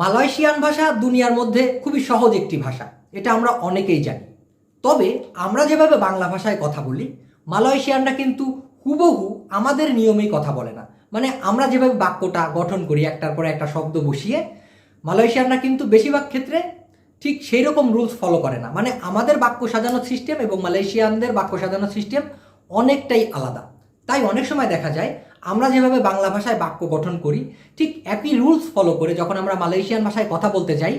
Malaysian ভাষা দুনিয়ার মধ্যে খুবই সহজ একটি ভাষা, এটা আমরা অনেকেই জানি। তবে আমরা যেভাবে বাংলা ভাষায় কথা বলি, মালয়েশিয়ানরা কিন্তু হুবহু আমাদের নিয়মেই কথা বলে না। মানে আমরা যেভাবে বাক্যটা গঠন করি, একটার পর একটা শব্দ বসিয়ে, মালয়েশিয়ানরা কিন্তু বেশিরভাগ ক্ষেত্রে ঠিক সেই রকম রুলস ফলো করে না। মানে আমাদের বাক্য সাজানোর সিস্টেম এবং মালয়েশিয়ানদের বাক্য সাজানোর সিস্টেম অনেকটাই আলাদা। তাই অনেক সময় দেখা যায় আমরা যেভাবে বাংলা ভাষায় বাক্য গঠন করি, ঠিক একই রুলস ফলো করে যখন আমরা মালয়েশিয়ান ভাষায় কথা বলতে যাই,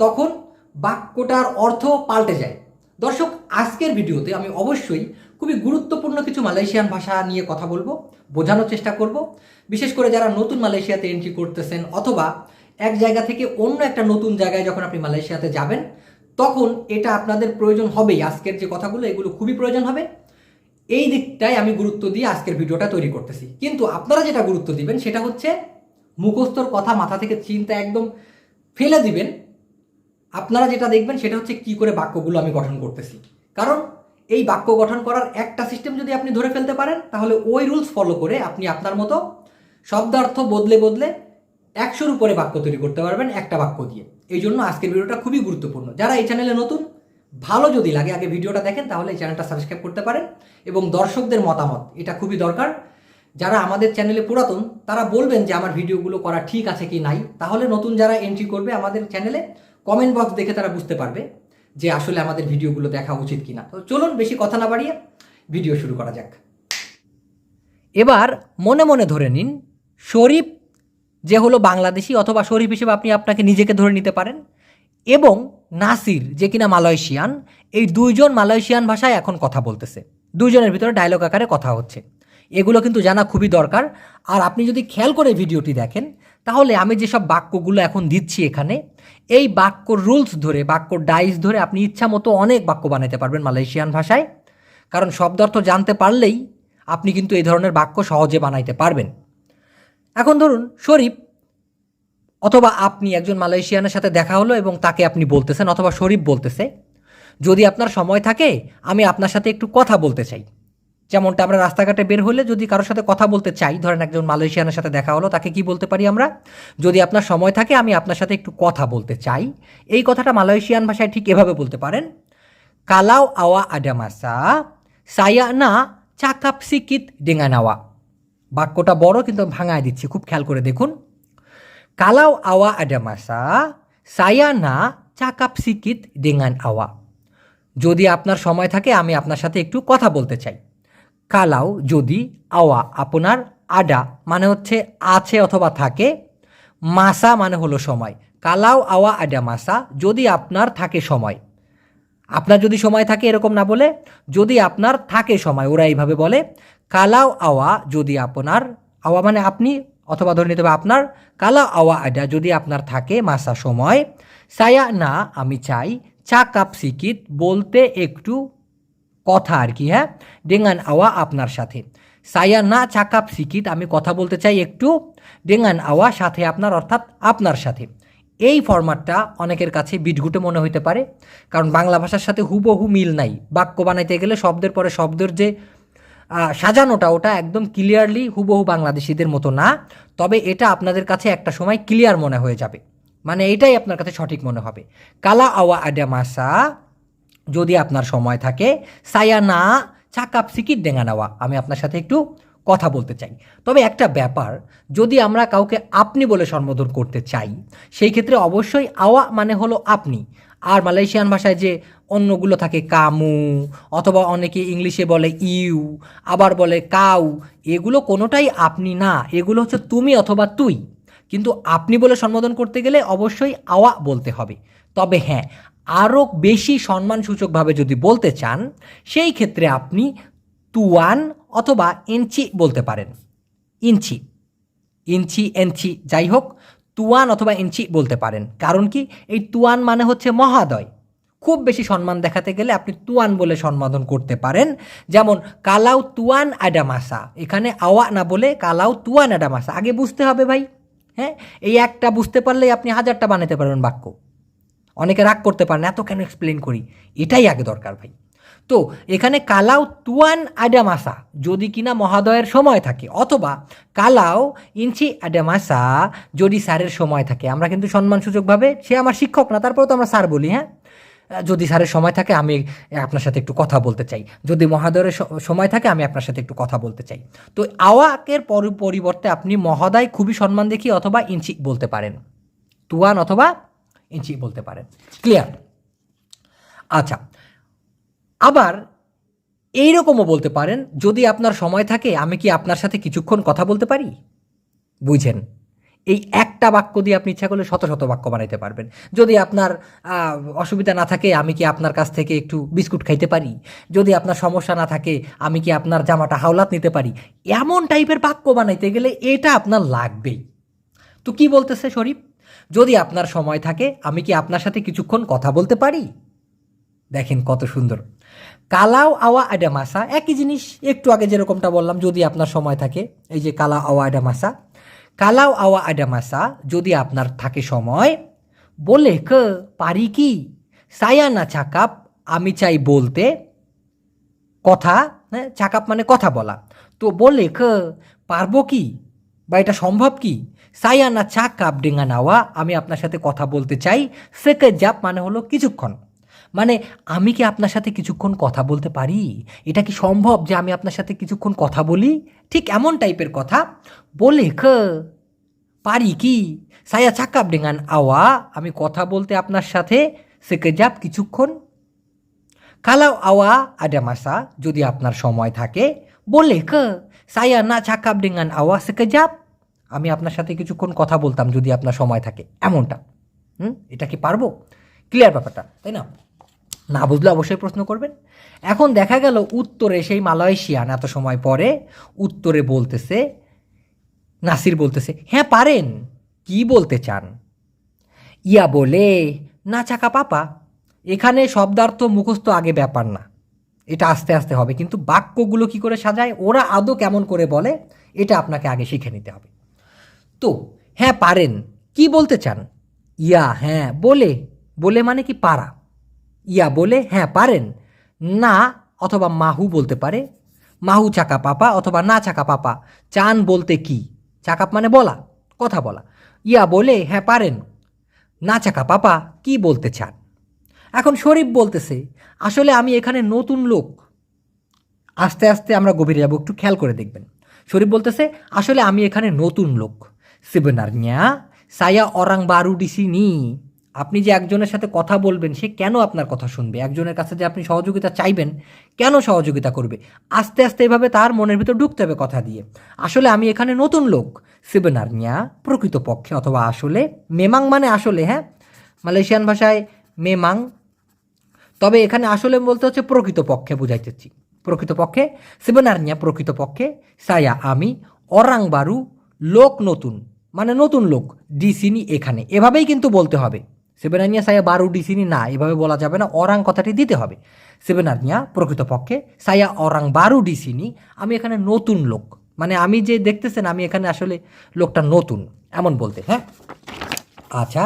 তখন বাক্যটার অর্থ পাল্টে যায়। দর্শক, আজকের ভিডিওতে আমি অবশ্যই খুবই গুরুত্বপূর্ণ কিছু মালয়েশিয়ান ভাষা নিয়ে কথা বলব, বোঝানোর চেষ্টা করব। বিশেষ করে যারা নতুন মালয়েশিয়াতে এন্ট্রি করতেছেন অথবা এক জায়গা থেকে অন্য একটা নতুন জায়গায় যখন আপনি মালয়েশিয়াতে যাবেন, তখন এটা আপনাদের প্রয়োজন হবেই। আজকের যে কথাগুলো, এগুলো খুবই প্রয়োজন হবে। এই দিকটাই আমি গুরুত্ব দিয়ে আজকের ভিডিওটা তৈরি করতেছি। কিন্তু আপনারা যেটা গুরুত্ব দিবেন সেটা হচ্ছে, মুখস্থর কথা মাথা থেকে চিন্তা একদম ফেলে দিবেন। আপনারা যেটা দেখবেন সেটা হচ্ছে কি করে বাক্যগুলো আমি গঠন করতেছি। কারণ এই বাক্য গঠন করার একটা সিস্টেম যদি আপনি ধরে ফেলতে পারেন, তাহলে ওই রুলস ফলো করে আপনি আপনার মতো শব্দার্থ বদলে বদলে একশোর উপরে বাক্য তৈরি করতে পারবেন একটা বাক্য দিয়ে। এই জন্য আজকের ভিডিওটা খুবই গুরুত্বপূর্ণ। যারা এই চ্যানেলে নতুন ভালো যদি লাগে, আগে ভিডিওটা দেখেন, তাহলে এই চ্যানেলটা সাবস্ক্রাইব করতে পারেন এবং দর্শকদের মতামত, এটা খুবই দরকার। যারা আমাদের চ্যানেলে পুরাতন, তারা বলবেন যে আমার ভিডিওগুলো করা ঠিক আছে কি নাই। তাহলে নতুন যারা এন্ট্রি করবে আমাদের চ্যানেলে কমেন্ট বক্স দেখে তারা বুঝতে পারবে যে আসলে আমাদের ভিডিওগুলো দেখা উচিত কি না তো চলুন, বেশি কথা না বাড়িয়ে ভিডিও শুরু করা যাক। এবার মনে মনে ধরে নিন, শরীফ যে হলো বাংলাদেশি অথবা শরীফ হিসেবে আপনি আপনাকে নিজেকে ধরে নিতে পারেন। এবং নাসির, যে কিনা মালয়েশিয়ান, এই দুইজন মালয়েশিয়ান ভাষায় এখন কথা বলতেছে। দুইজনের ভিতরে ডায়লগ আকারে কথা হচ্ছে। এগুলো কিন্তু জানা খুবই দরকার। আর আপনি যদি খেয়াল করে ভিডিওটি দেখেন, তাহলে আমি যেসব বাক্যগুলো এখন দিচ্ছি এখানে, এই বাক্যর রুলস ধরে বাক্যর ডাইস ধরে আপনি ইচ্ছা মতো অনেক বাক্য বানাতে পারবেন মালয়েশিয়ান ভাষায়। কারণ শব্দার্থ জানতে পারলেই আপনি কিন্তু এই ধরনের বাক্য সহজে বানাইতে পারবেন। এখন ধরুন, শরীফ অথবা আপনি একজন মালয়েশিয়ানের সাথে দেখা হলো এবং তাকে আপনি বলতেছেন অথবা শরীফ বলতেছে, যদি আপনার সময় থাকে, আমি আপনার সাথে একটু কথা বলতে চাই। যেমনটা আমরা রাস্তাঘাটে বের হলে যদি কারোর সাথে কথা বলতে চাই, ধরেন একজন মালয়েশিয়ানের সাথে দেখা হলো, তাকে কি বলতে পারি আমরা? যদি আপনার সময় থাকে, আমি আপনার সাথে একটু কথা বলতে চাই। এই কথাটা মালয়েশিয়ান ভাষায় ঠিক এভাবে বলতে পারেন, কালাও আওয়া আডামাসা সায়া না চাকাপ সিকিত ডেঙ্গানাওয়া বাক্যটা বড় কিন্তু ভাঙায় দিচ্ছি, খুব খেয়াল করে দেখুন। Kalau awak ada masa, saya না চাকাপ সিকিত ডেঙ্গান আওয়া যদি আপনার সময় থাকে আমি আপনার সাথে একটু কথা বলতে চাই কালাও যদি আওয়া আপনার আডা মানে হচ্ছে আছে অথবা থাকে মাসা মানে হলো সময় কালাও আওয়া আডা মাসা যদি আপনার থাকে সময় আপনার যদি সময় থাকে এরকম না বলে যদি আপনার থাকে সময় ওরা এইভাবে বলে কালাও আওয়া যদি আপনার আওয়া মানে আপনি অথবা ধরে নিতে হবে আপনার কালা আওয়া আডা যদি আপনার থাকে মাসা সময়, সায়া না আমি চাই, চা কাপ সিকিত বলতে একটু কথা আর কি হ্যাঁ? ডেঙ্গান আওয়া আপনার সাথে। সায়া না, চা কাপ সিকিত আমি কথা বলতে চাই একটু, ডেঙ্গান আওয়া সাথে আপনার অর্থাৎ আপনার সাথে। এই ফরম্যাটটা অনেকের কাছে বিটগুটে মনে হইতে পারে, কারণ বাংলা ভাষার সাথে হুবহু মিল নাই। বাক্য বানাইতে গেলে শব্দের পরে শব্দের যে সাজানোটা ওটা একদম ক্লিয়ারলি হুবহু বাংলাদেশিদের মতো না। তবে এটা আপনাদের কাছে একটা সময় ক্লিয়ার মনে হয়ে যাবে। মানে এটাই আপনার কাছে সঠিক মনে হবে। কালা আওয়া আডামাসা যদি আপনার সময় থাকে, সায়া না চাকাপ সিকিট ডেঙ্গা নেওয়া। আমি আপনার সাথে একটু কথা বলতে চাই। তবে একটা ব্যাপার, যদি আমরা কাউকে আপনি বলে সম্বোধন করতে চাই, সেই ক্ষেত্রে অবশ্যই আওয়া মানে হলো আপনি। আর মালয়েশিয়ান ভাষায় যে অন্যগুলো থাকে কামু, অথবা অনেকে ইংলিশে বলে ইউ, আবার বলে কাউ, এগুলো কোনোটাই আপনি না, এগুলো হচ্ছে তুমি অথবা তুই। কিন্তু আপনি বলে সম্বোধন করতে গেলে অবশ্যই আওয়া বলতে হবে। তবে হ্যাঁ আরও বেশি সম্মানসূচকভাবে যদি বলতে চান, সেই ক্ষেত্রে আপনি তুয়ান অথবা ইঞ্চি বলতে পারেন। ইঞ্চি ইঞ্চি, এনচি, যাই হোক তুয়ান অথবা ইঞ্চি বলতে পারেন। কারণ কি? এই তুয়ান মানে হচ্ছে মহাদয়। খুব বেশি সম্মান দেখাতে গেলে আপনি তুয়ান বলে সম্বোধন করতে পারেন। যেমন, কালাউ তুয়ান আডামাসা। এখানে আওয়া না বলে কালাউ তুয়ান আডামাসা। আগে বুঝতে হবে ভাই হ্যাঁ? এই একটা বুঝতে পারলেই আপনি হাজারটা বানাতে পারবেন বাক্য। অনেকে রাগ করতে পারেন, এত কেন এক্সপ্লেন করি? এটাই আগে দরকার ভাই। তো এখানে কালাও তুয়ান আডামাসা, যদি কিনা মহাদয়ের সময় থাকে, অথবা কালাও ইঞ্চি আডামাসা, যদি স্যারের সময় থাকে। আমরা কিন্তু সম্মানসূচকভাবে, সে আমার শিক্ষক না, তারপরেও তো আমরা স্যার বলি হ্যাঁ? যদি স্যারের সময় থাকে, আমি আপনার সাথে একটু কথা বলতে চাই। যদি মহাদয়ের সময় থাকে, আমি আপনার সাথে একটু কথা বলতে চাই। তো আওয়াকের পরি- পরিবর্তে আপনি মহোদয় খুবই সম্মান দেখি অথবা ইঞ্চি বলতে পারেন। তুয়ান অথবা ইঞ্চি বলতে পারেন। ক্লিয়ার? আচ্ছা আবার এইরকমও বলতে পারেন, যদি আপনার সময় থাকে, আমি কি আপনার সাথে কিছুক্ষণ কথা বলতে পারি? বুঝেন, এই একটা বাক্য দিয়ে আপনি ইচ্ছা করলে শত শত বাক্য বানাইতে পারবেন। যদি আপনার অসুবিধা না থাকে, আমি কি আপনার কাছ থেকে একটু বিস্কুট খাইতে পারি? যদি আপনার সমস্যা না থাকে, আমি কি আপনার জামাটা হাওলাত নিতে পারি? এমন টাইপের বাক্য বানাইতে গেলে এটা আপনার লাগবেই। তো কি বলতেছে শরীফ? যদি আপনার সময় থাকে, আমি কি আপনার সাথে কিছুক্ষণ কথা বলতে পারি? দেখেন কত সুন্দর। কালাও আওয়া আডা মাসা, একই জিনিস একটু আগে যেরকমটা বললাম, যদি আপনার সময় থাকে, এই যে কালা আওয়া আডা মাসা। কালাও আওয়া আডা মাসা, যদি আপনার থাকে সময়, বলে ক, পারি কি? সায়া না চাকাপ, আমি চাই বলতে কথা হ্যাঁ চাকাপ মানে কথা বলা। তো বলে ক, পারব কি? বা এটা সম্ভব কি? সায়া না চাকাপ ডেঙ্গা নাওয়া, আমি আপনার সাথে কথা বলতে চাই, সেকে জাপ মানে হলো কিছুক্ষণ। মানে আমি কি আপনার সাথে কিছুক্ষণ কথা বলতে পারি? এটা কি সম্ভব যে আমি আপনার সাথে কিছুক্ষণ কথা বলি? ঠিক এমন টাইপের কথা। বলে ক পারি কি? সায়া চাকাপ ডেঙ্গান আওয়া, আমি কথা বলতে আপনার সাথে সেকে যাপ কিছুক্ষণ? কালাও আওয়া আডামাসা যদি আপনার সময় থাকে। বলে ক সায়া না চাকাপ ডেঙ্গান আওয়া সেকে যাপ আমি আপনার সাথে কিছুক্ষণ কথা বলতাম যদি আপনার সময় থাকে। এমনটা। হুম? এটা কি পারব? ক্লিয়ার ব্যাপারটা, তাই না? না বুঝলে অবশ্যই প্রশ্ন করবেন। এখন দেখা গেল উত্তরে সেই মালয়েশিয়ান এত সময় পরে উত্তরে বলতেছে, নাসির বলতেছে হ্যাঁ পারেন। কি বলতে চান? ইয়া বলে, না, চাকা পাপা। এখানে শব্দার্থ মুখস্থ আগে ব্যাপার না। এটা আস্তে আস্তে হবে। কিন্তু বাক্যগুলো কি করে সাজায়, ওরা আদৌ কেমন করে বলে, এটা আপনাকে আগে শিখে নিতে হবে। তো হ্যাঁ পারেন। কি বলতে চান? ইয়া হ্যাঁ বলে। বলে মানে কি পারা? ইয়া বলে হ্যাঁ পারেন। না অথবা মাহু বলতে পারে। মাহু চাকা পাপা অথবা না চাকা পাপা চান বলতে কি? চাকাপ মানে বলা, কথা বলা। ইয়া বলে হ্যাঁ পারেন। না চাকা পাপা কি বলতে চান? এখন শরীফ বলতেছে, আসলে আমি এখানে নতুন লোক। আস্তে আস্তে আমরা গভীরে যাব, একটু খেয়াল করে দেখবেন। শরীফ বলতেছে, আসলে আমি এখানে নতুন লোক। সিবেনারনিয়া সায়া অরাং বারু ডিসি নি। আপনি যে একজনের সাথে কথা বলবেন, সে কেন আপনার কথা শুনবে? একজনের কাছে যে আপনি সহযোগিতা চাইবেন, কেন সহযোগিতা করবে? আস্তে আস্তে এভাবে তার মনের ভিতর ঢুকতে হবে কথা দিয়ে। আসলে আমি এখানে নতুন লোক সিবেনারনিয়া প্রকৃতপক্ষে অথবা আসলে, মেমাং মানে আসলে হ্যাঁ? মালয়েশিয়ান ভাষায় মেমাং। তবে এখানে আসলে বলতে হচ্ছে প্রকৃতপক্ষে বুঝাইতেছি। প্রকৃতপক্ষে সিবনারনিয়া প্রকৃতপক্ষে, সায়া আমি অরাং বারু লোক নতুন মানে নতুন লোক ডিসিনি এখানে। এভাবেই কিন্তু বলতে হবে। সেবেনানিয়া সায়া বারু ডিসিনি না, এভাবে বলা যাবে না অরাং কথাটি দিতে হবে। সেবেনানিয়া প্রকৃতপক্ষে সায়া অরাং বারু ডিসিনি, আমি এখানে নতুন লোক। মানে আমি যে দেখতেছেন, আমি এখানে আসলে লোকটা নতুন, এমন বলতে হ্যাঁ? আচ্ছা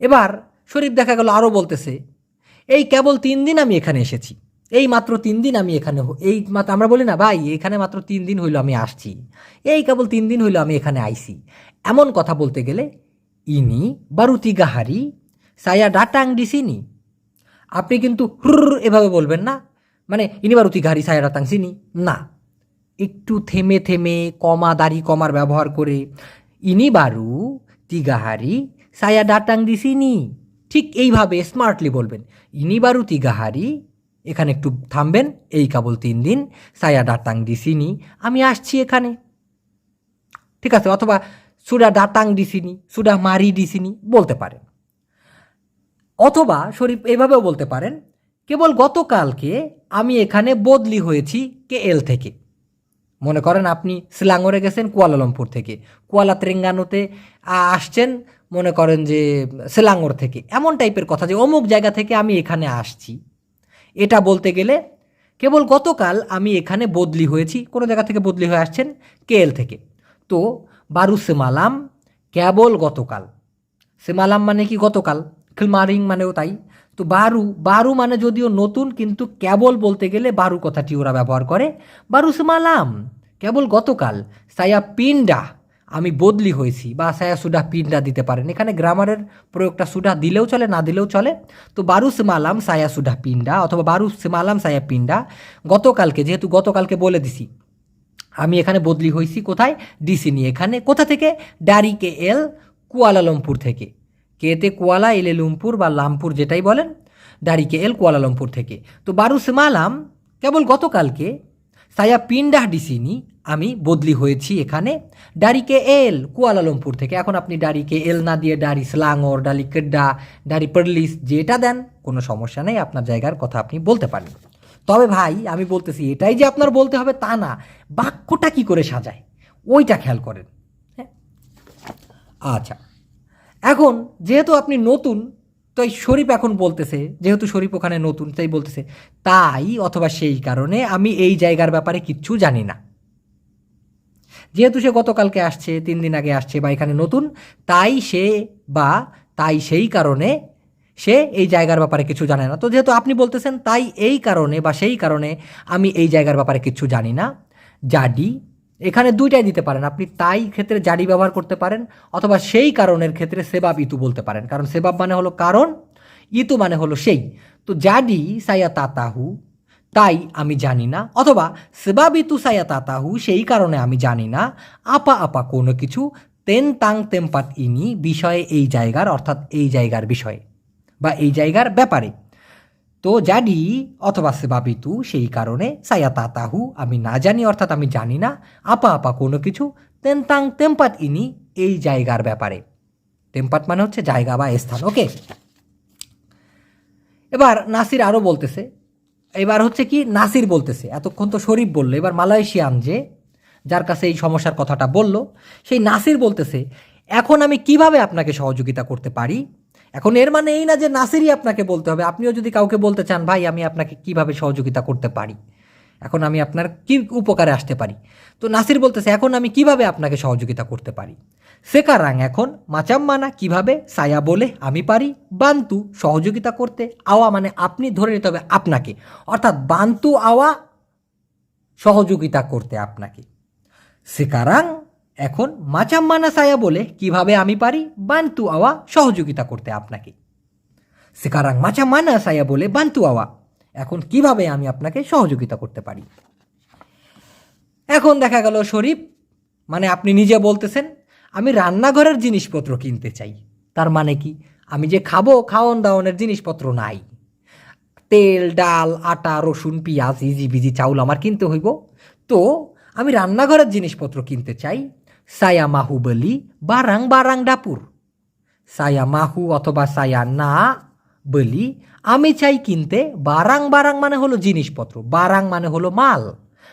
এবার শরীফ দেখা গেল আরও বলতেছে, এই কেবল তিন দিন আমি এখানে এসেছি। এই মাত্র তিন দিন আমি এখানে এই মাত্র, আমরা বলি না, ভাই, এখানে মাত্র তিন দিন হইল আমি আসছি। এই কেবল তিন দিন হইল আমি এখানে আইছি। এমন কথা বলতে গেলে ইনি বারুতি গাহারি সায়া ডাটাং ডিসিনি আপনি কিন্তু হুর এভাবে বলবেন না। মানে ইনি বারু বারুতি গাহারি সায়া ডাটাং সিনি না। একটু থেমে থেমে কমা দাড়ি কমার ব্যবহার করে ইনি বারু তিগাহারি সায়া ডাটাং দিসিনি ঠিক এইভাবে স্মার্টলি বলবেন। ইনি বারু তিগাহারি এখানে একটু থামবেন। এই কেবল তিন দিন সায়া ডাটাং দিসিনি আমি আসছি এখানে। ঠিক আছে, অথবা সুডা ডাটাং দিসিনি সুডা মারি দিসিনি বলতে পারেন। অথবা শরীফ এভাবেও বলতে পারেন, কেবল গতকালকে আমি এখানে বদলি হয়েছি কে এল থেকে। মনে করেন আপনি সিলাঙ্গরে গেছেন কুয়ালালামপুর থেকে, কুয়ালা ত্রেঙ্গানোতে আসছেন, মনে করেন যে সিলাঙ্গর থেকে। এমন টাইপের কথা যে অমুক জায়গা থেকে আমি এখানে আসছি। এটা বলতে গেলে কেবল গতকাল আমি এখানে বদলি হয়েছি, কোনো জায়গা থেকে বদলি হয়ে আসছেন কেএল থেকে। তো বারু সেমালাম কেবল গতকাল। সেমালাম মানে কি গতকাল? খিলমারিং মানেও তাই। তো বারু বারু মানে যদিও নতুন, কিন্তু কেবল বলতে গেলে বারু কথাটি ওরা ব্যবহার করে। বারু সেমালাম কেবল গতকাল। সায়া পিন্ডা আমি বদলি হয়েছি, বা সায়া সুডা পিন্ডা দিতে পারেন। এখানে গ্রামারের প্রয়োগটা সুডা দিলেও চলে, না দিলেও চলে। তো বারু সিমালাম সায়া সুডা পিন্ডা অথবা বারু সিমালাম সায়া পিন্ডা গতকালকে, যেহেতু গতকালকে বলে দিছি। আমি এখানে বদলি হয়েছি কোথায়? ডিসি নিয়ে। এখানে কোথা থেকে? ডারি কে এল, কুয়ালালামপুর থেকে। কেতে কুয়ালা এলে লুমপুর বা লামপুর যেটাই বলেন, ডারি কে এল, কুয়ালালামপুর থেকে। তো বারু সিমালাম কেবল গতকালকে সায়া পিন্ডাহ ডিসিনি আমি বদলি হয়েছি এখানে। ডারিকে এল, কুয়ালালামপুর থেকে। এখন আপনি ডারিকে এল না দিয়ে ডারি স্লাঙর ডালি কেড্ডা, ডারি পারলিস যেটা দেন, কোনো সমস্যা নেই। আপনার জায়গার কথা আপনি বলতে পারেন। তবে ভাই আমি বলতেছি এটাই যে আপনার বলতে হবে তা না বাক্যটা কি করে সাজায়? ওইটা খেয়াল করেন। হ্যাঁ। আচ্ছা। এখন যেহেতু আপনি নতুন তো এই শরীফ এখন বলতেছে যেহেতু শরীফ ওখানে নতুন তাই বলতেছে তাই অথবা সেই কারণে আমি এই জায়গার ব্যাপারে কিচ্ছু জানি না। যেহেতু সে গতকালকে আসছে তিন দিন আগে আসছে বা এখানে নতুন তাই সে বা তাই সেই কারণে সে এই জায়গার ব্যাপারে কিছু জানে না। তো যেহেতু আপনি বলতেছেন তাই এই কারণে বা সেই কারণে আমি এই জায়গার ব্যাপারে কিছু জানি না। জাডি, এখানে দুইটাই দিতে পারেন। আপনি তাই ক্ষেত্রে জাডি ব্যবহার করতে পারেন অথবা সেই কারণের ক্ষেত্রে সেবাব ইতু বলতে পারেন। কারণ সেবাব মানে হলো কারণ, ইতু মানে হলো সেই। তো জাডি সায়া তাতাহু তাই আমি জানি না। অথবা সেবাবিতু সায়া তাতাহু সেই কারণে আমি জানি না। আপা আপা কোনো কিছু, তেন তাং তেমপাত ইনি বিষয়ে এই জায়গার, অর্থাৎ এই জায়গার বিষয়ে। বা এই জায়গার ব্যাপারে। তো জানি অথবা সে সেবাবিতু সেই কারণে সায়া তাতাহু আমি না জানি, অর্থাৎ আমি জানি না, আপা আপা কোনো কিছু তেন তাং তেমপাত ইনি এই জায়গার ব্যাপারে। তেমপাত মানে হচ্ছে জায়গা বা স্থান, ওকে? এবার নাসির আরও বলতেছে, এবার হচ্ছে কি নাসির বলতেছে, এতক্ষণ তো শরীফ বলল, এবার মালয়েশিয়ান যে, যার কাছে এই সমস্যার কথাটা বলল, সেই নাসির বলতেছে, এখন আমি কীভাবে আপনাকে সহযোগিতা করতে পারি? এখন এর মানে এই না যে নাসিরই আপনাকে বলতে হবে। আপনিও যদি কাউকে বলতে চান, ভাই, আমি আপনাকে কীভাবে সহযোগিতা করতে পারি? এখন আমি আপনার কি উপকারে আসতে পারি? তো নাসির বলতেছে, এখন আমি কীভাবে আপনাকে সহযোগিতা করতে পারি? সেকারাং এখন, মাচাম্মানা, কীভাবে? সায়া বলে, আমি পারি। বান্তু, সহযোগিতা করতে। আওয়া মানে আপনি ধরে নিতে হবে আপনাকে। অর্থাৎ বান্তু, আওয়া সহযোগিতা করতে আপনাকে। সেকারাং এখন মাচাম্মানা সায়া বলে কীভাবে আমি পারি বান্তু আওয়া সহযোগিতা করতে আপনাকে। সেকারাং মাচাম্মানা সায়া বলে বান্তু আওয়া, এখন কীভাবে আমি আপনাকে সহযোগিতা করতে পারি। এখন দেখা গেল শরীফ মানে আপনি নিজে বলতেছেন, আমি রান্নাঘরের জিনিসপত্র কিনতে চাই। তার মানে কি? আমি যে খাব খাওয়ন দাওয়নের জিনিসপত্র নাই। তেল, ডাল, আটা, রসুন, পেঁয়াজ ইজি বিজি চাউল আমার কিনতে হইব। তো আমি রান্নাঘরের জিনিসপত্র কিনতে চাই মাহু বলি বারাং বারাং ডাপুর সায়া মাহু অথবা সায়া না বলি আমি চাই কিনতে বারাং বারাং মানে হলো জিনিসপত্র বারাং মানে হলো মাল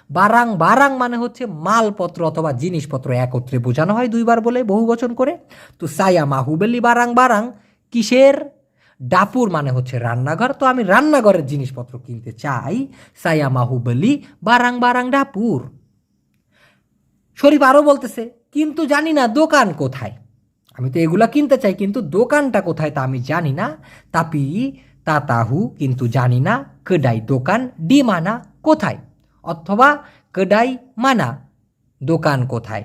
বারাং বারাং মানে হচ্ছে মালপত্র অথবা জিনিসপত্র একত্রে বোঝানো হয় দুইবার বলে বহু বচন করে তো সায়া মাহুবেলি বারাং বারাং কিসের ডাপুর মানে হচ্ছে রান্নাঘর তো আমি রান্নাঘরের জিনিসপত্র কিনতে চাই সায়া মাহুবলি বারাং বারাং ডাপুর শরীফ আরও বলতেছে কিন্তু জানি না দোকান কোথায়। আমি তো এগুলা কিনতে চাই, কিন্তু দোকানটা কোথায় তা আমি জানি না। তাপি, তাতাহু, কিন্তু জানি না কেডাই দোকান, ডি মানা কোথায়? অথবা কেডাই মানা দোকান কোথায়?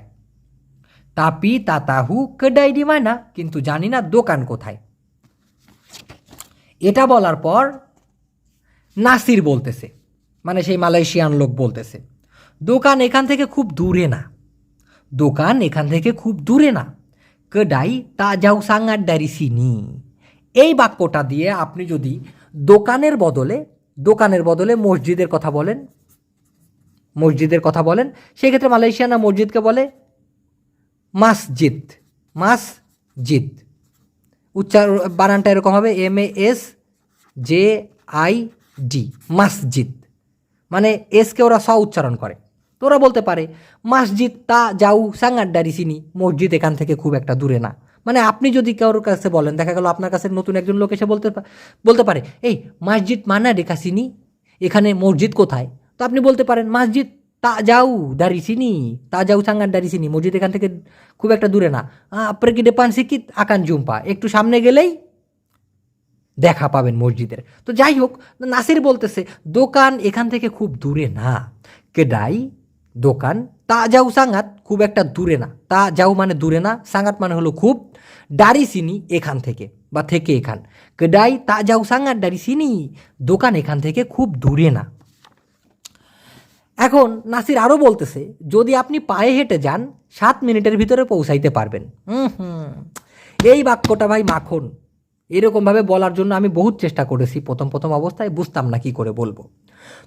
তাপি, তাতাহু, কেডাই, ডি মানা, কিন্তু জানি না দোকান কোথায়। এটা বলার পর নাসির বলতেছে মানে সেই মালয়েশিয়ান লোক বলতেছে, দোকান এখান থেকে খুব দূরে না। দোকান এখান থেকে খুব দূরে না। কেডাই তা যাও সাঙ্গার ডারি সিনি। এই বাক্যটা দিয়ে আপনি যদি দোকানের বদলে দোকানের বদলে মসজিদের কথা বলেন, মসজিদের কথা বলেন, সেক্ষেত্রে মালয়েশিয়ানা মসজিদকে বলে মাসজিদ মাসজিদ। উচ্চার, বানানটা এরকম হবে M A S J I D মাসজিদ। মানে এসকে ওরা স উচ্চারণ করে। তো ওরা বলতে পারে, মসজিদ তা যাও সাঙ্গাড্ডারি চিনি, মসজিদ এখান থেকে খুব একটা দূরে না। মানে আপনি যদি কারোর কাছে বলেন, দেখা গেল আপনার কাছে নতুন একজন লোক এসে বলতে বলতে পারে, এই মসজিদ মানা রেখা চিনি, এখানে মসজিদ কোথায়? তো আপনি বলতে পারেন, মসজিদ তা যাও দাঁড়ি চিনি, তা যাও সাঙ্গার দাঁড়ি চিনি, মসজিদ এখান থেকে খুব একটা দূরে না। আপনার কি ডেপান শিক্ষিত আকান জুম্পা, একটু সামনে গেলেই দেখা পাবেন মসজিদের। তো যাই হোক, নাসির বলতেছে, দোকান এখান থেকে খুব দূরে না। কেডাই দোকান। তা যাও সাঙ্গাত খুব একটা দূরে না। তা যাও মানে দূরে না সাঙ্গাত মানে হলো খুব ডারি চিনি এখান থেকে বা থেকে এখান। কেডাই তা যাও সাঙ্গাত ডারি চিনি দোকান এখান থেকে খুব দূরে না। এখন নাসির আরও বলতেছে, যদি আপনি পায়ে হেঁটে যান, সাত মিনিটের ভিতরে পৌঁছাইতে পারবেন। হুম এই বাক্যটা ভাই মাখন। এরকমভাবে বলার জন্য আমি বহুত চেষ্টা করেছি, প্রথম প্রথম অবস্থায় বুঝতাম না কি করে বলব।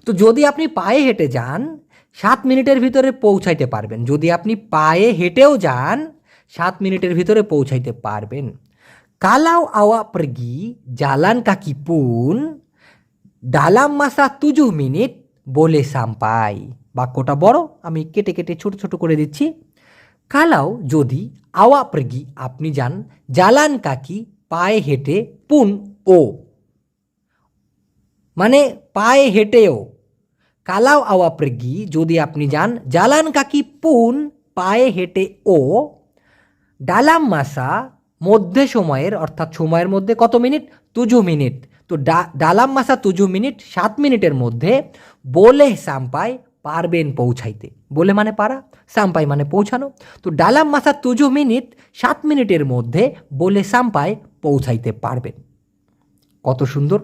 তো যদি আপনি পায়ে হেঁটে যান সাত মিনিটের ভিতরে পৌঁছাইতে পারবেন। যদি আপনি পায়ে হেঁটেও যান, সাত মিনিটের ভিতরে পৌঁছাইতে পারবেন। কালাও আওয়া jalan kaki pun dalam masa tujuh minute বলে সাম্পাই বাক্যটা বড়, আমি কেটে কেটে ছোট ছোট করে দিচ্ছি। কালাও যদি আওয়া প্রগি আপনি যান, জালান কাকি পায়ে হেঁটে পুন ও। মানে পায়ে হেঁটেও। কালাও আওয়া প্রগি, যদি আপনি যান, জালান কাকি পুন, পায়ে হেঁটে ও, ডালাম মাসা, মধ্যে সময়ের, অর্থাৎ সময়ের মধ্যে কত মিনিট? তুজু মিনিট। তো ডালাম মাসা তুজু মিনিট, সাত মিনিটের মধ্যে বলে সাম্পাই পারবেন পৌঁছাইতে। বলে মানে পারা? সাম্পাই মানে পৌঁছানো। তো ডালাম মাসা তুজু মিনিট, সাত মিনিটের মধ্যে বলে সাম্পাই পৌঁছাইতে পারবেন। কত সুন্দর।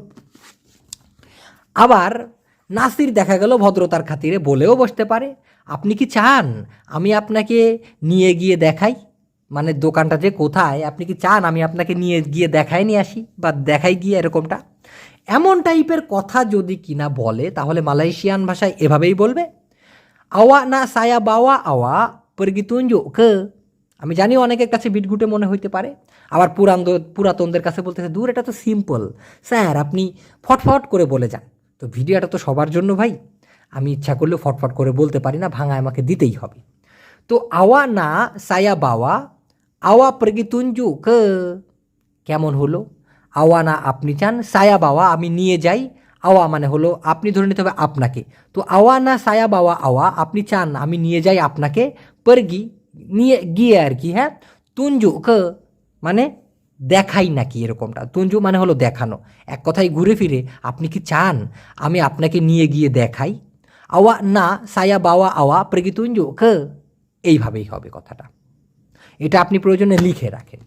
আবার নাসির দেখা গেল ভদ্রতার খাতিরে বলেও বসতে পারে। আপনি কি চান আমি আপনাকে নিয়ে গিয়ে দেখাই? মানে দোকানটা যে কোথায়, আপনি কি চান আমি আপনাকে নিয়ে গিয়ে দেখাই নিয়ে আসি বা দেখাই গিয়ে এরকমটা? এমন টাইপের কথা যদি কিনা বলে, তাহলে মালয়েশিয়ান ভাষায় এভাবেই বলবে। আওয়া না সায়া বাওয়া আওয়া পরগিতুঞ্জো কে। আমি জানি অনেকের কাছে বিটগুটে মনে হইতে পারে। আবার পুরান পুরাতনদের কাছে বলতেছে দূর, এটা তো সিম্পল স্যার, আপনি ফটফট করে বলে যান। তো ভিডিওটা তো সবার জন্য ভাই। আমি ইচ্ছা করলে ফটফট করে বলতে পারি না ভাঙা আমাকে দিতেই হবে। তো আওয়া না সায়া বাওয়া, আওয়া প্রগিতুঞ্জু কে? কেমন হলো? আওয়া না আপনি চান, সায়া বাওয়া আমি নিয়ে যাই। আওয়া মানে হলো আপনি ধরে নিতে হবে আপনাকে। তো আওয়া না সায়া বাওয়া, আওয়া আপনি চান, আমি নিয়ে যাই আপনাকে। পরগি, নিয়ে গিয়ে আর কি হ্যাঁ? তুঞ্জু কে? মানে দেখাই নাকি এরকমটা? তুঞ্জু মানে হলো দেখানো। এক কথায় ঘুরে ফিরে, আপনি কি চান আমি আপনাকে নিয়ে গিয়ে দেখাই? আওয়া না, সায়া বাওয়া আওয়া প্রগি তুঞ্জু, কে? এইভাবেই হবে কথাটা। এটা আপনি প্রয়োজনে লিখে রাখেন।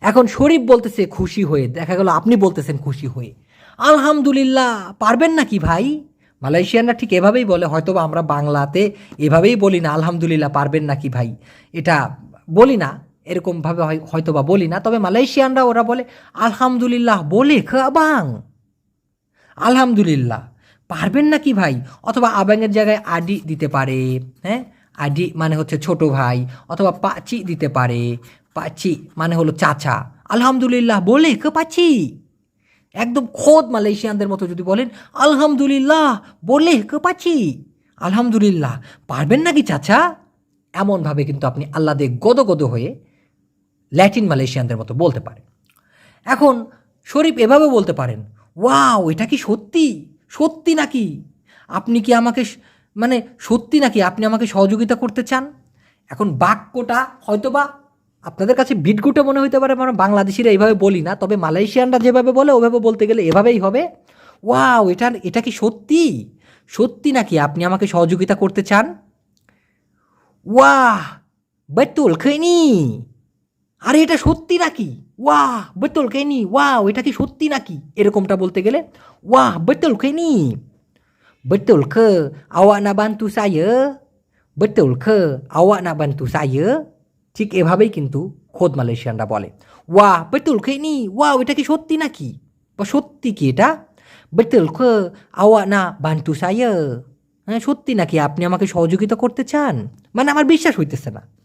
এখন শরীফ বলতেছে খুশি হয়ে, দেখা গেল আপনি বলতেছেন খুশি হয়ে। আলহামদুলিল্লাহ, পারবেন নাকি ভাই? মালয়েশিয়ানরা ঠিক এভাবেই বলে, হয়তোবা আমরা বাংলাতে এভাবেই বলি না, আলহামদুলিল্লাহ পারবেন নাকি ভাই? এটা বলি না এরকমভাবে হয়- হয়তোবা বলি না, তবে মালয়েশিয়ানরা ওরা বলে, আলহামদুলিল্লাহ, বলে খাবাং। আলহামদুলিল্লাহ। পারবেন না কি ভাই? অথবা আবাঙের জায়গায় আডি দিতে পারে। হ্যাঁ? আডি মানে হচ্ছে ছোট ভাই। অথবা পাচি দিতে পারে। পাচি মানে হলো চাচা। আলহামদুলিল্লাহ, বলে কে পাচি একদম খোদ মালয়েশিয়ানদের মতো যদি বলেন, আলহামদুলিল্লাহ, বলে কে পাচি আলহামদুলিল্লাহ, পারবেন নাকি চাচা? এমনভাবে কিন্তু আপনি আল্লাদে গদ গদ হয়ে ল্যাটিন মালয়েশিয়ানদের মতো বলতে পারে এখন শরীফ এভাবে বলতে পারেন, ওয়াও, এটা কি সত্যি? সত্যি নাকি? আপনি কি আমাকে মানে সত্যি নাকি? আপনি আমাকে সহযোগিতা করতে চান? এখন বাক্যটা হয়তোবা আপনাদের কাছে বিটগুটে মনে হইতে পারে আমরা বাংলাদেশিরা এইভাবে বলি না, তবে মালয়েশিয়ানরা যেভাবে বলে, ওভাবে বলতে গেলে এভাবেই হবে। ওয়াও, এটা এটা কি সত্যি? সত্যি নাকি? আপনি আমাকে সহযোগিতা করতে চান? ওয়াহ, বেতুল খেনি! আরে এটা সত্যি নাকি? ওয়াহ, বেতল কেনি, ওয়াও, এটা কি সত্যি নাকি? এরকমটা বলতে গেলে, ওয়াহ, বেতল কেনি। betul খ, আওয়া না bantu saya betul খ, আওয়া না bantu saya ঠিক এভাবেই কিন্তু খোদ মালয়েশিয়ানরা বলে। ওয়াহ, বেতুল কে নি ওয়াও, এটা কি সত্যি নাকি? বা সত্যি কি এটা? বেতুল খ, আওয়া না বান্টু সায়া হ্যাঁ সত্যি নাকি? আপনি আমাকে সহযোগিতা করতে চান? মানে আমার বিশ্বাস হইতেছে না।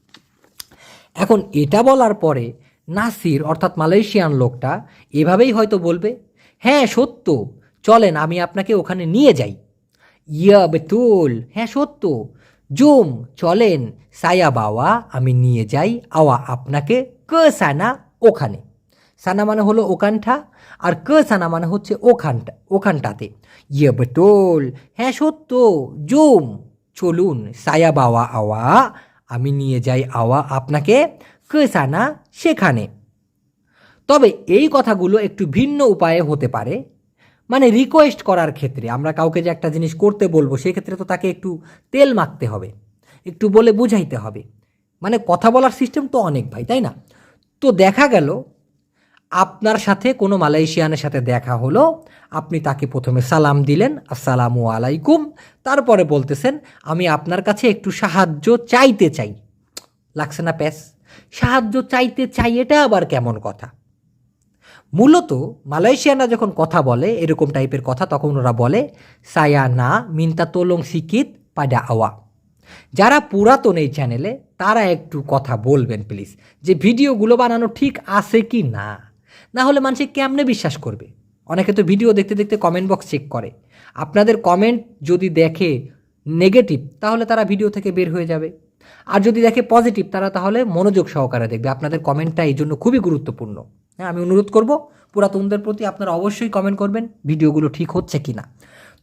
এখন এটা বলার পরে নাসির, অর্থাৎ মালয়েশিয়ান লোকটা, এভাবেই হয়তো বলবে হ্যাঁ সত্য, চলেন আমি আপনাকে ওখানে নিয়ে যাই। ইয়া বেতুল হ্যাঁ সত্য, জুম, চলেন, সায়া বাওয়া, আমি নিয়ে যাই, আওয়া আপনাকে, ক সানা, ওখানে। সানা মানে হলো ওখানটা, আর ক সানা মানে হচ্ছে ওখানটা, ওখানটাতে। ইয়ে বেতুল হ্যাঁ সত্য, জুম, চলুন, সায়া বাওয়া, আওয়া আমি নিয়ে যাই আওয়া আপনাকে, কেসানা সেখানে। তবে এই কথাগুলো একটু ভিন্ন উপায়ে হতে পারে। মানে রিকোয়েস্ট করার ক্ষেত্রে, আমরা কাউকে যে একটা জিনিস করতে বলব, সেক্ষেত্রে তো তাকে একটু তেল মাখতে হবে, একটু বলে বুঝাইতে হবে। মানে কথা বলার সিস্টেম তো অনেক ভাই, তাই না? তো দেখা গেল আপনার সাথে কোনো মালয়েশিয়ানের সাথে দেখা হলো, আপনি তাকে প্রথমে সালাম দিলেন, আসসালামু আলাইকুম। তারপরে বলতেছেন, আমি আপনার কাছে একটু সাহায্য চাইতে চাই। লাগছে না প্যাস? সাহায্য চাইতে চাই এটা আবার কেমন কথা? মূলত মালয়েশিয়ানরা যখন কথা বলে, এরকম টাইপের কথা তখন ওরা বলে, সায়া না মিন্তা তোলং সিকিত পাডা আওয়া। যারা পুরাতন এই চ্যানেলে, তারা একটু কথা বলবেন প্লিজ, যে ভিডিওগুলো বানানো ঠিক আছে কি না। না হলে মানুষ কেমনে বিশ্বাস করবে? অনেকে তো ভিডিও দেখতে দেখতে কমেন্ট বক্স চেক করে। আপনাদের কমেন্ট যদি দেখে নেগেটিভ তাহলে তারা ভিডিও থেকে বের হয়ে যাবে। আর যদি দেখে পজিটিভ তারা তাহলে মনোযোগ সহকারে দেখবে। আপনাদের কমেন্টটা এই জন্য খুবই গুরুত্বপূর্ণ। হ্যাঁ আমি অনুরোধ করব, পুরাতনদের প্রতি আপনারা অবশ্যই কমেন্ট করবেন ভিডিওগুলো ঠিক হচ্ছে কি না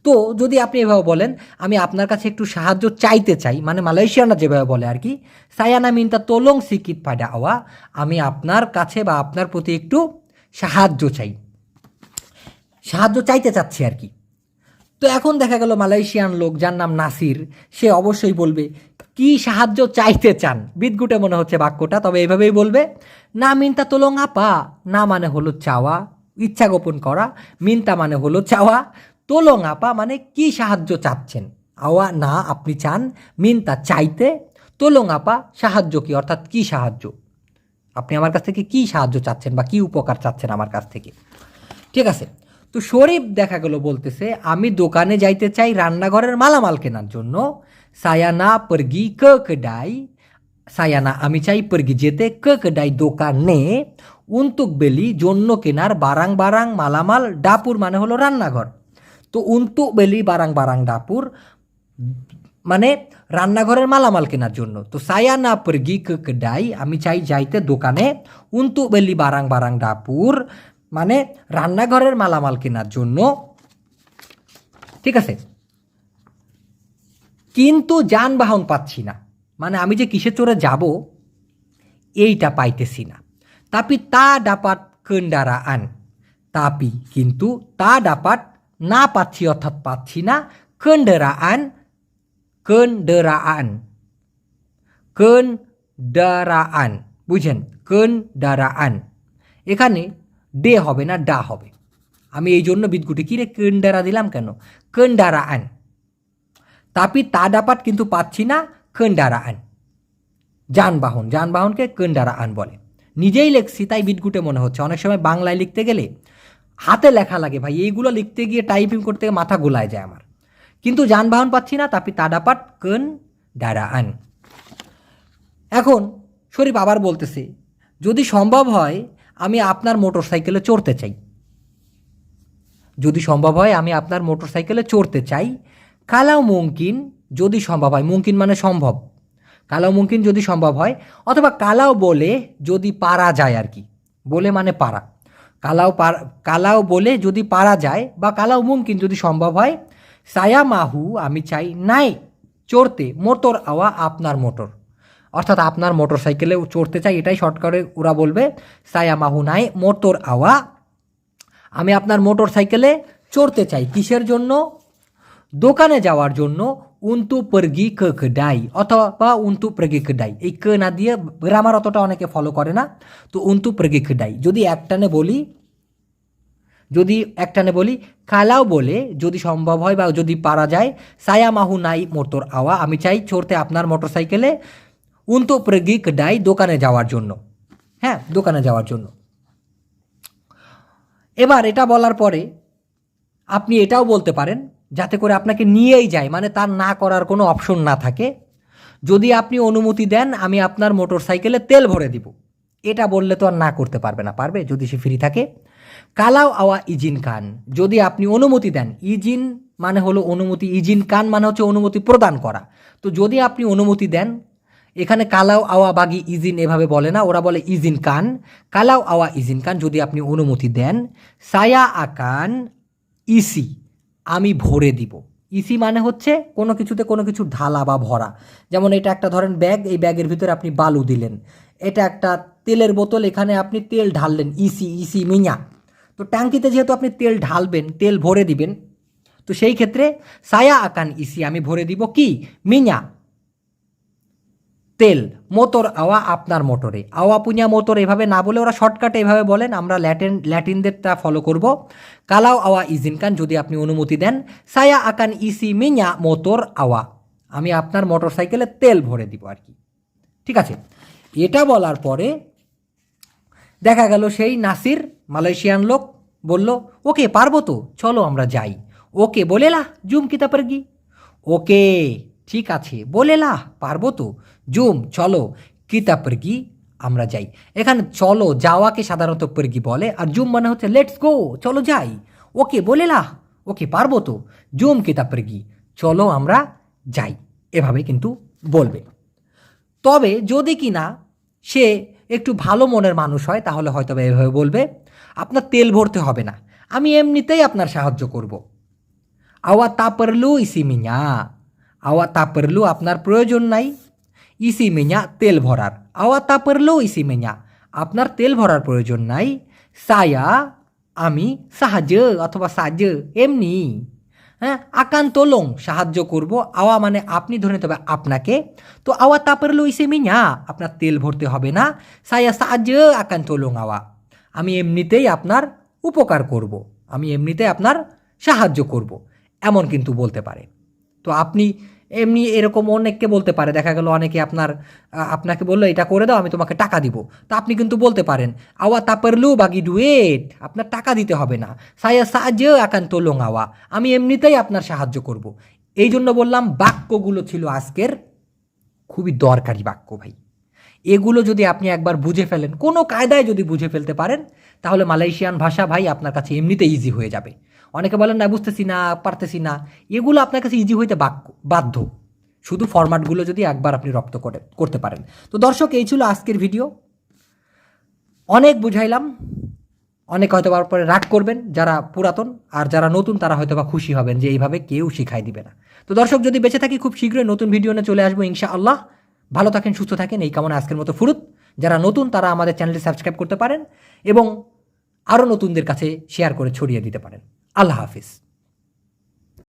তো যদি আপনি এভাবে বলেন, আমি আপনার কাছে একটু সাহায্য চাইতে চাই মানে মালয়েশিয়ানরা যেভাবে বলে আর কি, সায়ানা মিনতা তোলং সিকিত পাডা আওয়া, আমি আপনার কাছে বা আপনার প্রতি একটু সাহায্য চাই। সাহায্য চাইতে চাচ্ছি আর কি। তো এখন দেখা গেল মালয়েশিয়ান লোক যার নাম নাসির, সে অবশ্যই বলবে, কি সাহায্য চাইতে চান? বিদগুটে মনে হচ্ছে বাক্যটা, তবে এভাবেই বলবে, না মিনতা তোলং আপা, না মানে হলো চাওয়া, ইচ্ছা গোপন করা, মিনতা মানে হলো চাওয়া, তোলং আপা মানে কি সাহায্য চাচ্ছেন? আওয়া, না, আপনি চান, মিনতা চাইতে, তোলং আপা সাহায্য কি, অর্থাৎ কি সাহায্য? আপনি আমার কাছ থেকে কি সাহায্য চাচ্ছেন বা কি উপকার চাচ্ছেন আমার কাছ থেকে? ঠিক আছে? তো শরীফ দেখা গেল বলতেছে, আমি দোকানে যাইতে চাই রান্নাঘরের মালামাল কেনার জন্য। সায়ানা পরগি ক কেডাই সায়ানা, আমি চাই পরগি যেতে ক কেডাই দোকানে। উন্তুক বেলি জন্য কেনার বারাং বারাং মালামাল ডাপুর মানে হলো রান্নাঘর। তো উন্তুক বেলি, বারাং বারাং ডাপুর মানে রান্নাঘরের মালামাল কেনার জন্য। তো সায়া না পরগি কেডাই, আমি চাই যাইতে দোকানে উন্তু বেলি বারাং বারাং ডাপুর মানে রান্নাঘরের মালামাল কেনার জন্য। ঠিক আছে? কিন্তু যানবাহন পাচ্ছি না। মানে আমি যে কিসে চড়ে যাব, এইটা পাইতেছি না। তাপি তা dapat আন। তাপি কিন্তু তা dapat না পাচ্ছি অর্থাৎ পাচ্ছি না kendaraan kendaraan kendaraan. বুঝেন kendaraan. এখানে ডে হবে না ডা হবে। আমি এই জন্য বিদগুটি কি রে কেন্ডারা দিলাম কেন? কেন্ডারাআন তাপি তা ডাপাট কিন্তু পাচ্ছি না কেন্ডারাআন যানবাহন। যানবাহনকে কেন্ডারাআন বলে। নিজেই লেখছি, তাই বিদগুটে মনে হচ্ছে। অনেক সময় বাংলায় লিখতে গেলে হাতে লেখা লাগে ভাই। এইগুলো লিখতে গিয়ে টাইপিং করতে মাথা গোলায় যায় আমার। কিন্তু যানবাহন পাচ্ছি না, তাপি তাডাপাট কেন ডারাআন এখন শরীফ আবার বলতেছে, যদি সম্ভব হয়, আমি আপনার মোটর সাইকেলে চড়তে চাই। যদি সম্ভব হয়, আমি আপনার মোটর সাইকেলে চড়তে চাই। কালাও মুমকিন, যদি সম্ভব হয়। মুমকিন মানে সম্ভব। কালাও মুমকিন যদি সম্ভব হয়, অথবা কালাও বলে যদি পারা যায় আর কি। বলে মানে পারা। কালাও পার, কালাও বলে যদি পারা যায়, বা কালাও মুমকিন যদি সম্ভব হয় সায়া মাহু, আমি চাই নাই চড়তে, মোটর আওয়া আপনার মোটর। অর্থাৎ আপনার মোটর সাইকেলে চড়তে চাই, এটাই শর্টকাটে ওরা বলবে, সায়া মাহু নাই, মোটর আওয়া, আমি আপনার মোটর সাইকেলে চড়তে চাই। কিসের জন্য? দোকানে যাওয়ার জন্য উন্তু পরগি ক ডাই, অথবা উন্তু প্রগি ডাই। এই ক না দিয়ে, গ্রামার অতটা অনেকে ফলো করে না। তো উন্তু প্রগি ডাই, যদি একটানে বলি যদি একটানে বলি, কালাও বলে, যদি সম্ভব হয় বা যদি পারা যায় সায়া মাহু নাই মোটর আওয়া, আমি চাই চড়তে আপনার মোটর সাইকেলে উন্তু প্রগিক ডাই দোকানে যাওয়ার জন্য। হ্যাঁ দোকানে যাওয়ার জন্য। এবার এটা বলার পরে আপনি এটাও বলতে পারেন, যাতে করে আপনাকে নিয়েই যায় মানে তার না করার কোনো অপশন না থাকে। যদি আপনি অনুমতি দেন, আমি আপনার মোটর সাইকেলে তেল ভরে দিব। এটা বললে তো আর না করতে পারবে না, পারবে? যদি সে ফ্রি থাকে। কালাও আওয়া ইজিন কান। যদি আপনি অনুমতি দেন, ইজিন মানে হলো অনুমতি, ইজিন কান মানে হচ্ছে অনুমতি প্রদান করা। তো যদি আপনি অনুমতি দেন, এখানে কালাও আওয়া বাগি ইজিন এভাবে বলে না, ওরা বলে ইজিন কান। কালাও আওয়া ইজিন কান, যদি আপনি অনুমতি দেন, সায়া আকান ইসি, আমি ভরে দিব। ইসি মানে হচ্ছে কোনো কিছুতে কোনো কিছু ঢালা বা ভরা। যেমন এটা একটা ধরেন ব্যাগ, এই ব্যাগের ভিতরে আপনি বালু দিলেন। এটা একটা তেলের বোতল, এখানে আপনি তেল ঢাললেন, ইসি ইসি মিঞা তো ট্যাঙ্কিতে যেহেতু আপনি তেল ঢালবেন, তেল ভরে দিবেন, তো সেই ক্ষেত্রে সায়া আকান ইসি আমি ভরে দিব কি? মিঞা। তেল মোটর আওয়া আপনার মোটরে। আওয়া পুñা মোটর এভাবে না বলে ওরা শর্টকাটে এভাবে বলেন, আমরা ল্যাটিন, ল্যাটিনদেরটা ফলো করব। কালাও আওয়া ইজিন কান, যদি আপনি অনুমতি দেন, সায়া আকান ইসি মিঞা মোটর আওয়া। আমি আপনার মোটর সাইকেলে তেল ভরে দিব আর কি। ঠিক আছে? এটা বলার পরে দেখা গেল সেই নাসির মালয়েশিয়ান লোক বলল, ওকে, পারব তো, চলো আমরা যাই। ওকে বলেলা জুম কিতা পারগি? ওকে, ঠিক আছে বলেলা পারব তো, জুম, চলো কিতা আমরা যাই। এখানে চলো, যাওয়াকে সাধারণত পারগি বলে, আর জুম মানে হচ্ছে, লেটস গো, চলো যাই। ওকে বলেলা ওকে, পারব তো, জুম কিতা চলো, আমরা যাই। এভাবে কিন্তু বলবে। তবে যদি কি না সে একটু ভালো মনের মানুষ হয়, তাহলে হয়তো এভাবে বলবে। আপনার তেল ভরতে হবে না। আমি এমনিতেই আপনার সাহায্য করব। আওয়া তা পারলু, ইসি মিঞা। আওয়া তা পারলু, আপনার প্রয়োজন নাই। ইসি মিঞা, তেল ভরার। আওয়া তা পারলু, ইসি মিঞা। আপনার তেল ভরার প্রয়োজন নাই। সায়া, আমি সাহায্য অথবা সাহায্য এমনি। হ্যাঁ আকান তোলং সাহায্য করব। আওয়া মানে আপনি ধরে তবে আপনাকে। তো আওয়া তাপের লইসে মিঞা। আপনার তেল ভরতে হবে না। সায়া, সাহায্য আকান তোলং আওয়া। আমি এমনিতেই আপনার উপকার করব। আমি এমনিতেই আপনার সাহায্য করব। এমন কিন্তু বলতে পারে তো আপনি এমনি এরকম অনেককে বলতে পারে দেখা গেল অনেকে আপনার আপনাকে বলল, এটা করে দাও, আমি তোমাকে টাকা দিব তা আপনি কিন্তু বলতে পারেন, আওয়া তাপারলু বাগি ডুয়েট, আপনার টাকা দিতে হবে না সায়া সাহায্য একান্ত তোলং আওয়া আমি এমনিতেই আপনার সাহায্য করব। এই জন্য বললাম, বাক্যগুলো ছিল আজকের খুবই দরকারি বাক্য ভাই এগুলো যদি আপনি একবার বুঝে ফেলেন, কোনো কায়দায় যদি বুঝে ফেলতে পারেন, তাহলে মালয়েশিয়ান ভাষা ভাই আপনার কাছে এমনিতে ইজি হয়ে যাবে। অনেকে বলেন, না, বুঝতেছি না, পারতেছি না। এগুলো আপনার কাছে ইজি হইতে বাক্য বাধ্য। শুধু ফরম্যাটগুলো যদি একবার আপনি রপ্ত করে, করতে পারেন। তো দর্শক, এই ছিল আজকের ভিডিও অনেক বুঝাইলাম। অনেক হয়তো পরে রাগ করবেন যারা পুরাতন, আর যারা নতুন, তারা হয়তো বা খুশি হবেন যে এইভাবে কেউ শিখাই দিবে না। তো দর্শক, যদি বেঁচে থাকি, খুব শীঘ্রই নতুন ভিডিও নিয়ে চলে আসব ইনশা আল্লাহ ভালো থাকেন, সুস্থ থাকেন। এই কামনা আজকের মতো ফুরুত। যারা নতুন, তারা আমাদের চ্যানেলটি সাবস্ক্রাইব করতে পারেন এবং আরও নতুনদের কাছে শেয়ার করে ছড়িয়ে দিতে পারেন। আল্লাহ হাফিজ।